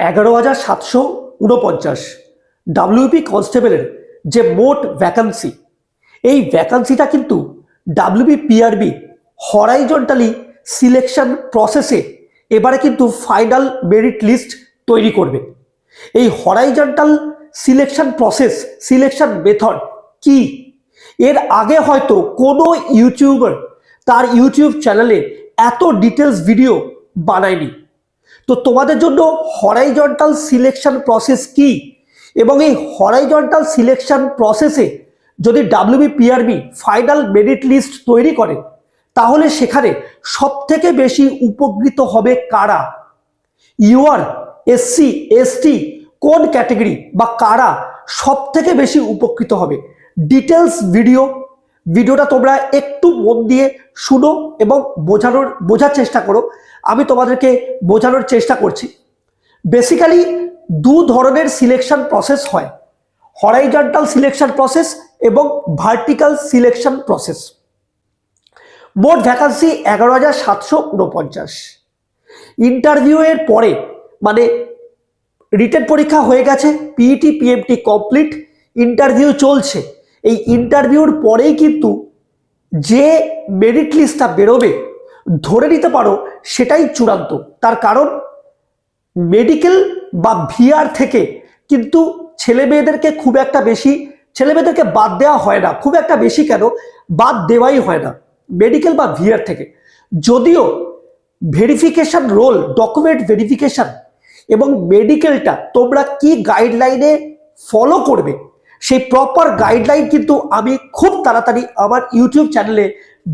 এগারো হাজার সাতশো উনপঞ্চাশ ডাব্লিউপি কনস্টেবলের যে মোট ভ্যাকান্সি এই ভ্যাকান্সিটা কিন্তু ডাব্লিউপি পিআরবি হরাইজন্টালি সিলেকশন প্রসেসে এবারে কিন্তু ফাইনাল মেরিট লিস্ট তৈরি করবে। এই horizontal selection process selection method কি? এর আগে হয়তো কোনো ইউটিউবার তার ইউটিউব চ্যানেলে এত ডিটেলস ভিডিও বানায়নি। তো তোমাদের জন্য হরাইজন্টাল সিলেকশন প্রসেস কি? এবং এই হরাইজন্টাল সিলেকশন প্রসেসে যদি WB PRB final merit list তৈরি করে, তাহলে সেখানে সব থেকে বেশি উপকৃত হবে কারা? ইউআর এসসি এসটি কোন ক্যাটেগরি বা কারা সব থেকে বেশি উপকৃত হবে? ডিটেলস ভিডিও ভিডিওটা তোমরা একটু মন দিয়ে শুনো এবং বোঝানোর, বোঝার চেষ্টা করো। আমি তোমাদেরকে বোঝানোর চেষ্টা করছি। বেসিক্যালি দু ধরনের সিলেকশন প্রসেস হয়। হরাইজন্টাল সিলেকশন প্রসেস এবং ভার্টিক্যাল সিলেকশন প্রসেস মোট ভ্যাকান্সি এগারো হাজার সাতশো উনপঞ্চাশ ইন্টারভিউয়ের পরে মানে রিটেন পরীক্ষা হয়ে গেছে পিইটি পিএমটি কমপ্লিট ইন্টারভিউ চলছে। এই ইন্টারভিউর পরেই কিন্তু যে মেরিট লিস্টটা বেরোবে ধরে নিতে পারো সেটাই চূড়ান্ত। তার কারণ মেডিকেল বা ভিআর থেকে কিন্তু ছেলে মেয়েদেরকে খুব একটা বেশি, ছেলে মেয়েদেরকে বাদ দেওয়া হয় না। খুব একটা বেশি কেন? বাদ দেওয়াই হয় না মেডিকেল বা ভিআর থেকে। যদিও ভেরিফিকেশন রোল ডকুমেন্ট ভেরিফিকেশন এবং মেডিকেলটা তোমরা কি গাইডলাইনে ফলো করবে? সেই প্রপার গাইডলাইন কিন্তু আমি খুব তাড়াতাড়ি আমার ইউটিউব চ্যানেলে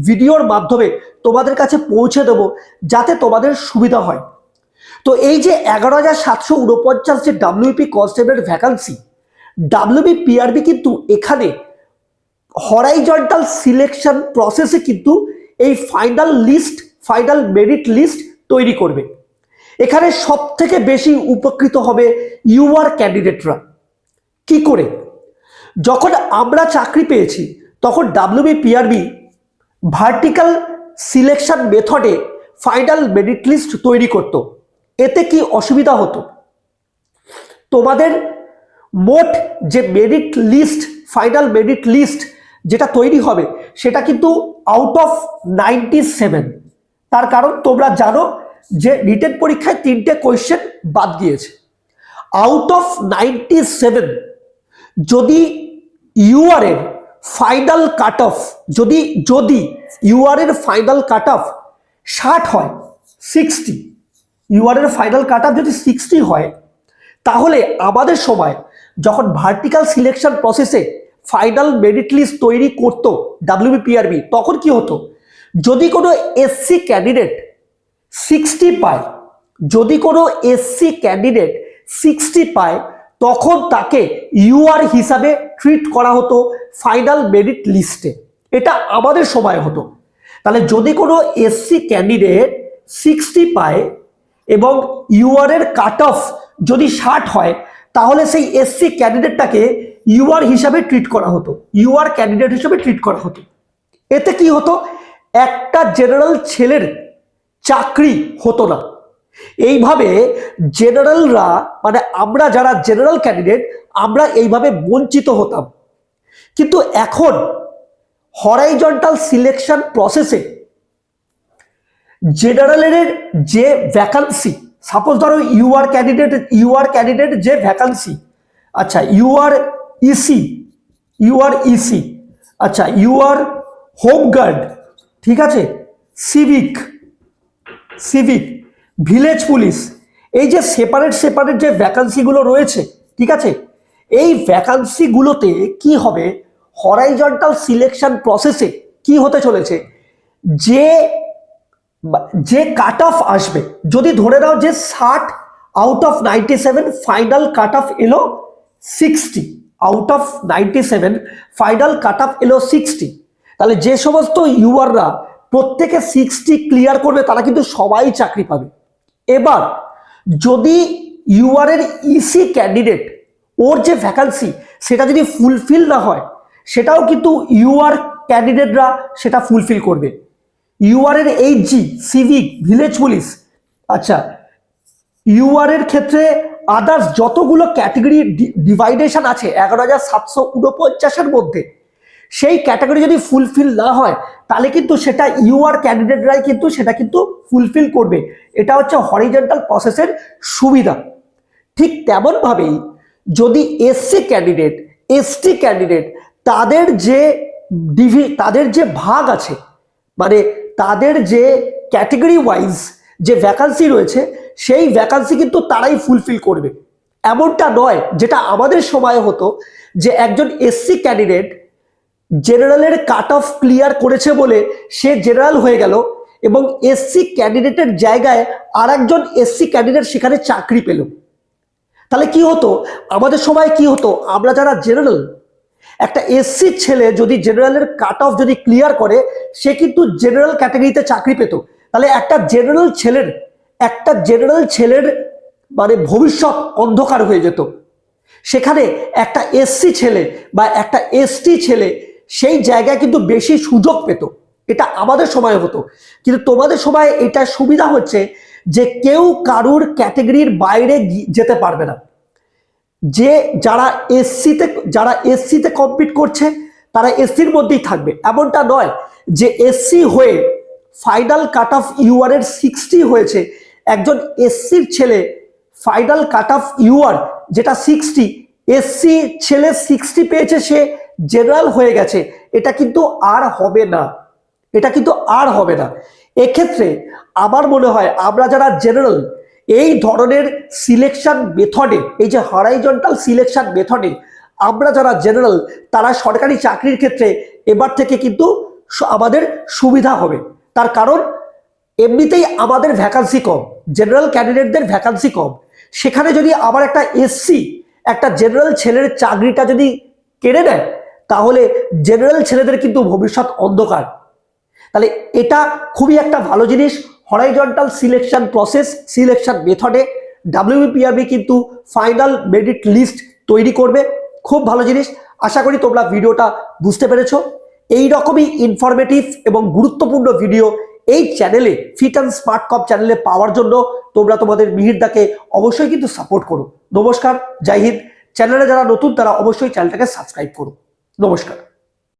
ভিডিওর মাধ্যমে তোমাদের কাছে পৌঁছে দেবো যাতে তোমাদের সুবিধা হয়। তো এই যে এগারো হাজার সাতশো উনপঞ্চাশ যে ডাব্লিউপি কনস্টেবলের ভ্যাকান্সি ডাব্লিউবি পিআরবি কিন্তু এখানে হরাইজন্টাল সিলেকশন প্রসেসে কিন্তু এই final list final merit list তৈরি করবে। এখানে সব থেকে বেশি উপকৃত হবে ইউআর ক্যান্ডিডেটরা কি করে? যখন আমরা চাকরি পেয়েছি, তখন ডাব্লিউবি পিআরবি ভার্টিক্যাল সিলেকশন মেথডে ফাইনাল মেরিট লিস্ট তৈরি করত। এতে কি অসুবিধা হতো? তোমাদের মোট যে merit list, final merit list যেটা তৈরি হবে, সেটা কিন্তু আউট অফ নাইনটি সেভেন তার কারণ তোমরা জানো যে রিটেন পরীক্ষায় তিনটে কোয়েশ্চেন বাদ দিয়েছে আউট অফ নাইনটি সেভেন যদি ইউআর এর ফাইনাল কাট অফ যদি যদি ইউআর এর ফাইনাল কাট অফ ষাট হয় সিক্সটি ইউআর এর ফাইনাল কাট অফ যদি সিক্সটি হয়, তাহলে আমাদের সময় যখন ভার্টিক্যাল সিলেকশন প্রসেসে ফাইনাল মেরিট লিস্ট তৈরি করতো ডাব্লিউবিপিআরবি তখন কি হতো? যদি কোনো এসসি ক্যান্ডিডেট সিক্সটি পায়, যদি কোনো এসসি ক্যান্ডিডেট সিক্সটি পায় তখন তাকে ইউআর হিসাবে ট্রিট করা হতো ফাইনাল মেরিট লিস্টে এটা আমাদের সময় হতো। তাহলে যদি কোনো এসসি ক্যান্ডিডেট সিক্সটি পায় এবং ইউআর এর কাট অফ যদি ষাট হয়, তাহলে সেই এসসি ক্যান্ডিডেটটাকে ইউআর হিসাবে ট্রিট করা হতো। ইউআর ক্যান্ডিডেট হিসাবে ট্রিট করা হতো। এতে কি হতো? একটা জেনারেল ছেলের চাকরি হতো না। এইভাবে জেনারেলরা মানে আমরা যারা জেনারেল ক্যান্ডিডেট আমরা এইভাবে বঞ্চিত হতাম। কিন্তু এখন হরাইজন্টাল সিলেকশন প্রসেসে জেনারেলের যে ভ্যাকান্সি সাপোজ ধরো ইউআর ক্যান্ডিডেট ইউআর ক্যান্ডিডেট যে ভ্যাকান্সি আচ্ছা ইউআর ইসি ইউআর ইসি আচ্ছা ইউ ইউআর হোমগার্ড ঠিক আছে? Civic civic village police. এই যে সেপারেট সেপারেট যে ভ্যাকান্সিগুলো রয়েছে, ঠিক আছে? এই ভ্যাকান্সিগুলোতে কি হবে? হরাইজন্টাল সিলেকশন প্রসেসে কি হতে চলেছে? যে যে কাট অফ আসবে, যদি ধরে নাও যে ষাট out of ninety seven final cut off এলো sixty out of ninety seven final cut off এলো সিক্সটি তাহলে যে সমস্ত ইউআররা প্রত্যেকে সিক্সটি ক্লিয়ার করবে, তারা কিন্তু সবাই চাকরি পাবে। এবার যদি ইউআর এর ইসি ক্যান্ডিডেট ওর যে ভ্যাকান্সি সেটা যদি ফুলফিল না হয়, সেটাও কিন্তু ইউআর ক্যান্ডিডেটরা সেটা ফুলফিল করবে। ইউআর এর এইচজি সিভিক ভিলেজ পুলিশ আচ্ছা ইউআর এর ক্ষেত্রে আদার্স যতগুলো ক্যাটাগরি ডিভাইডেশন আছে, এগারো হাজার সাতশো উনপঞ্চাশের মধ্যে সেই ক্যাটাগরি যদি ফুলফিল না হয়, তাহলে কিন্তু সেটা ইউআর ক্যান্ডিডেটরাই কিন্তু সেটা কিন্তু ফুলফিল করবে। এটা হচ্ছে হরিজেন্টাল প্রসেসের সুবিধা। ঠিক তেমনভাবেই যদি এসসি ক্যান্ডিডেট এসটি ক্যান্ডিডেট তাদের যে ডিভি তাদের যে ভাগ আছে মানে তাদের যে ক্যাটেগরি ওয়াইজ যে ভ্যাকান্সি রয়েছে, সেই ভ্যাকান্সি কিন্তু তারাই ফুলফিল করবে। এমনটা নয়, যেটা আমাদের সময় হতো যে একজন এসসি ক্যান্ডিডেট জেনারেলের কাট অফ ক্লিয়ার করেছে বলে সে জেনারেল হয়ে গেল এবং এসসি ক্যান্ডিডেটের জায়গায় আর একজন এসসি ক্যান্ডিডেট সেখানে চাকরি পেল। তাহলে কি হতো? আমাদের সময় কি হতো? আমরা যারা জেনারেল, একটা এসসি ছেলে যদি জেনারেলের কাট অফ যদি ক্লিয়ার করে, সে কিন্তু জেনারেল ক্যাটাগরিতে চাকরি পেত। তাহলে একটা জেনারেল ছেলের, একটা জেনারেল ছেলের মানে ভবিষ্যৎ অন্ধকার হয়ে যেত। সেখানে একটা এসসি ছেলে বা একটা এসটি ছেলে সেই জায়গায় কিন্তু বেশি সুযোগ পেত। এটা আমাদের সময় হতো। কিন্তু তোমাদের সময় এটা সুবিধা হচ্ছে যে কেউ কারুর ক্যাটেগরির বাইরে যেতে পারবে না। যে যারা এসসিতে যারা এসসিতে কম্পিট করছে, তারা এসসির মধ্যেই থাকবে। এমনটা নয় যে এসসি হয়ে ফাইনাল কাট অফ ইউআর এর সিক্সটি হয়েছে। একজন এসসির ছেলে ফাইনাল কাট অফ ইউআর, যেটা সিক্সটি, এসসি ছেলে সিক্সটি পেয়েছে সে জেনারেল হয়ে গেছে, এটা কিন্তু আর হবে না। এটা কিন্তু আর হবে না। এক্ষেত্রে আমার মনে হয় আমরা যারা জেনারেল এই ধরনের সিলেকশন মেথডে এই যে হরাইজন্টাল সিলেকশন মেথডে আমরা যারা জেনারেল তারা সরকারি চাকরির ক্ষেত্রে এবার থেকে কিন্তু আমাদের সুবিধা হবে। তার কারণ, এমনিতেই আমাদের ভ্যাকান্সি কম জেনারেল ক্যান্ডিডেটদের ভ্যাকান্সি কম। সেখানে যদি আবার একটা এসসি একটা জেনারেল ছেলের চাকরিটা যদি কেড়ে নেয় তাহলে জেনারেল ছেলেদের কিন্তু ভবিষ্যৎ অন্ধকার। তাহলে এটা খুবই একটা ভালো জিনিস হরাইজন্টাল সিলেকশন প্রসেস সিলেকশন মেথডে ডাব্লিউপিআরবি কিন্তু ফাইনাল মেরিট লিস্ট তৈরি করবে। খুব ভালো জিনিস। আশা করি তোমরা ভিডিওটা বুঝতে পেরেছ। এই রকমই ইনফরমেটিভ এবং গুরুত্বপূর্ণ ভিডিও এই চ্যানেলে ফিট অ্যান্ড স্মার্ট কপ চ্যানেলে পাওয়ার জন্য তোমরা তোমাদের মিহিরদাকে অবশ্যই কিন্তু সাপোর্ট করো। নমস্কার, জয় হিন্দ। চ্যানেলে যারা নতুন, তারা অবশ্যই চ্যানেলটাকে সাবস্ক্রাইব করো। নমস্কার।